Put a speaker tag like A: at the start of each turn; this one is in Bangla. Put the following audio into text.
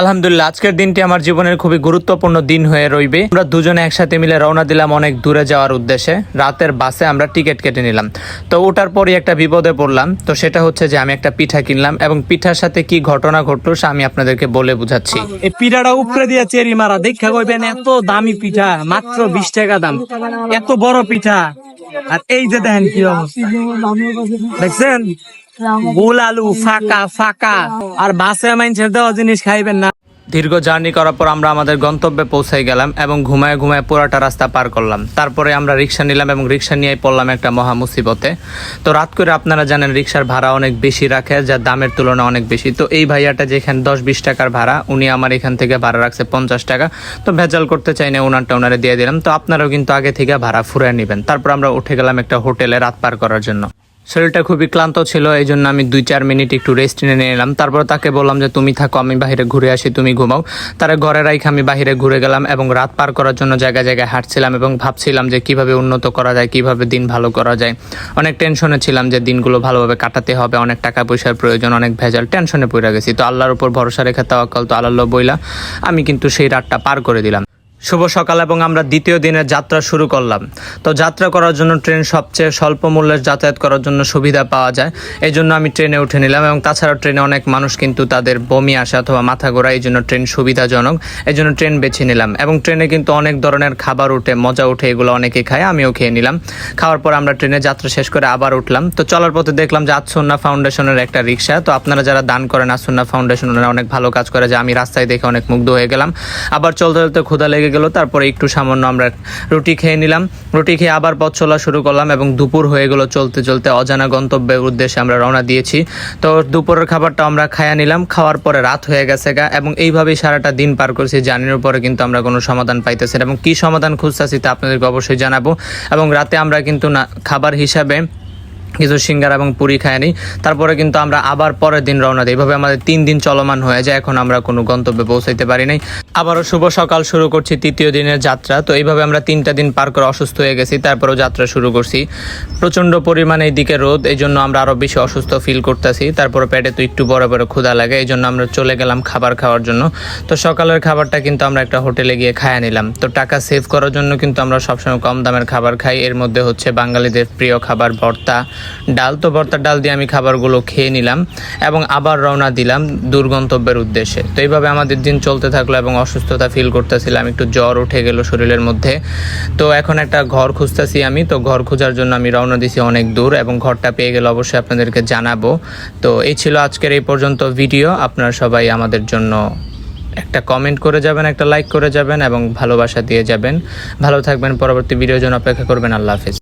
A: আলহামদুলিল্লাহ, আজকের দিনটি আমার জীবনের খুবই গুরুত্বপূর্ণ দিন হয়ে রইবে। আমরা দুজনে একসাথে মিলে রওনা দিলাম অনেক দূরে যাওয়ার উদ্দেশ্যে। রাতের বাসে আমরা টিকিট কেটে নিলাম। তো ওটার পরই একটা বিপদে পড়লাম। তো সেটা হচ্ছে যে আমি একটা পিঠা কিনলাম এবং পিঠার সাথে কি ঘটনা ঘটলো সে আমি আপনাদেরকে বলে বুঝাচ্ছি।
B: এই পিঠাটা উপরে দিয়ে চেরি মারা, দেখা কইবেন এত দামি পিঠা, মাত্র বিশ টাকা দাম। এত বড় পিঠা। আর এই যে দেখেন কি অবস্থা। দেখছেন? গোল আলু ফাঁকা ফাঁকা। আর বাসে মাইনছের দেওয়া জিনিস খাইবেন না।
A: দীর্ঘ জার্নি করার পর আমরা আমাদের গন্তব্যে পৌঁছাই গেলাম এবং ঘুমায় ঘুমায় পুরাটা রাস্তা পার করলাম। তারপরে আমরা রিক্সা নিলাম এবং রিক্সা নিয়ে পড়লাম একটা মহা মুসিবতে। তো রাত করে আপনারা জানেন রিক্সার ভাড়া অনেক বেশি রাখে যা দামের তুলনা অনেক বেশি। তো এই ভাইয়াটা যেখানে দশ বিশ টাকার ভাড়া উনি আমার এখান থেকে ভাড়া রাখছে পঞ্চাশ টাকা। তো ভেজাল করতে চাই না ওনারটা ওনারে দিয়ে দিলাম। তো আপনারাও কিন্তু আগে থেকে ভাড়া ফুরিয়ে নেবেন। তারপর আমরা উঠে গেলাম একটা হোটেলে রাত পার করার জন্য। শরীরটা খুবই ক্লান্ত ছিল এই জন্য আমি দুই, চার মিনিট একটু রেস্ট নিয়ে নিলাম। তারপর তাকে বললাম যে, তুমি থাকো, আমি বাইরে ঘুরে আসি, তুমি ঘুমাও। তারা ঘরে রাইখে আমি বাইরে ঘুরে গেলাম এবং রাত পার করার জন্য জায়গায় জায়গায় হাঁটছিলাম এবং ভাবছিলাম যে, কীভাবে উন্নত করা যায়, কীভাবে দিন ভালো করা যায়। অনেক টেনশনে ছিলাম যে, দিনগুলো ভালোভাবে কাটাতে হবে, অনেক টাকা পয়সার প্রয়োজন, অনেক ভেজাল টেনশনে পড়ে গেছি। তো আল্লাহর উপর ভরসা রেখে তাওয়াক্কাল তো আল্লাহ বইলা, আমি কিন্তু সেই রাতটা পার করে দিলাম। শুভ সকাল এবং আমরা দ্বিতীয় দিনের যাত্রা শুরু করলাম। তো যাত্রা করার জন্য ট্রেন সবচেয়ে স্বল্প মূল্যে যাতায়াত করার জন্য সুবিধা পাওয়া যায়। এই জন্য আমি ট্রেনে উঠে নিলাম এবং তাছাড়া ট্রেনে অনেক মানুষ কিন্তু তাদের বমি আসে অথবা মাথা ঘোরা, এই জন্য ট্রেন সুবিধাজনক। এই জন্য ট্রেন বেছে নিলাম এবং ট্রেনে কিন্তু অনেক ধরনের খাবার উঠে, মজা উঠে এগুলো অনেকে খায়, আমিও খেয়ে নিলাম। খাওয়ার পর আমরা ট্রেনে যাত্রা শেষ করে আবার উঠলাম। তো চলার পথে দেখলাম যে আতসন্না ফাউন্ডেশনের একটা রিক্সা। তো আপনারা যারা দান করেন আসন্না ফাউন্ডেশন ওনারা অনেক ভালো কাজ করে যে আমি রাস্তায় দেখে অনেক মুগ্ধ হয়ে গেলাম। আবার চলতে চলতে ক্ষুধা লেগে গেল, তারপরে একটু সামান্য আমরা রুটি খেয়ে নিলাম। রুটি খেয়ে আবার পথ চলা শুরু করলাম এবং দুপুর হয়ে গেল চলতে চলতে অজানা গন্তব্যের উদ্দেশ্যে আমরা রওনা দিয়েছি। তো দুপুরের খাবারটা আমরা খাইয়া নিলাম। খাওয়ার পরে রাত হয়ে গেছে গা, এবং এইভাবেই সারাটা দিন পার করছি। জার্নির উপরে কিন্তু আমরা কোনো সমাধান পাইতেছি এবং কি সমাধান খুঁজতেছি তা আপনাদেরকে অবশ্যই জানাব। এবং রাতে আমরা কিন্তু না, খাবার হিসাবে কিছু সিঙ্গার এবং পুরি খায় নিই। তারপরে কিন্তু আমরা আবার পরের দিন রওনা দিই। এভাবে আমাদের তিন দিন চলমান হয়ে যায়। এখন আমরা কোনো গন্তব্যে পৌঁছাইতে পারি নাই। আবারও শুভ সকাল শুরু করছি তৃতীয় দিনের যাত্রা। তো এইভাবে আমরা তিনটা দিন পার করে অসুস্থ হয়ে গেছি। তারপরেও যাত্রা শুরু করছি। প্রচণ্ড পরিমাণে এইদিকে রোদ। এই জন্য আমরা আরও বেশি অসুস্থ ফিল করতেছি। তারপরে পেটে তো একটু বড় বড় ক্ষুধা লাগে। এই জন্য আমরা চলে গেলাম খাবার খাওয়ার জন্য। তো সকালের খাবারটা কিন্তু আমরা একটা হোটেলে গিয়ে খায়া নিলাম। তো টাকা সেভ করার জন্য কিন্তু আমরা সবসময় কম দামের খাবার খাই। এর মধ্যে হচ্ছে বাঙালিদের প্রিয় খাবার ভর্তা। ডাল তো ভর্তার ডাল দিয়ে আমি খাবারগুলো খেয়ে নিলাম এবং আবার রওনা দিলাম দুর্গন্তব্যের উদ্দেশ্যে। তো এইভাবে আমাদের দিন চলতে থাকল এবং অসুস্থতা ফিল করতেছিলাম, একটু জ্বর উঠে গেল শরীরের মধ্যে। তো এখন একটা ঘর খুঁজতেছি আমি, তো ঘর খোঁজার জন্য আমি রওনা দিছি অনেক দূর এবং ঘরটা পেয়ে গেলে অবশ্যই আপনাদেরকে জানাব। তো এই ছিল আজকের এই পর্যন্ত ভিডিও, আপনারা সবাই আমাদের জন্য একটা কমেন্ট করে যাবেন, একটা লাইক করে যাবেন এবং ভালোবাসা দিয়ে যাবেন। ভালো থাকবেন, পরবর্তী ভিডিওর জন্য অপেক্ষা করবেন, আল্লাহ হাফিজ।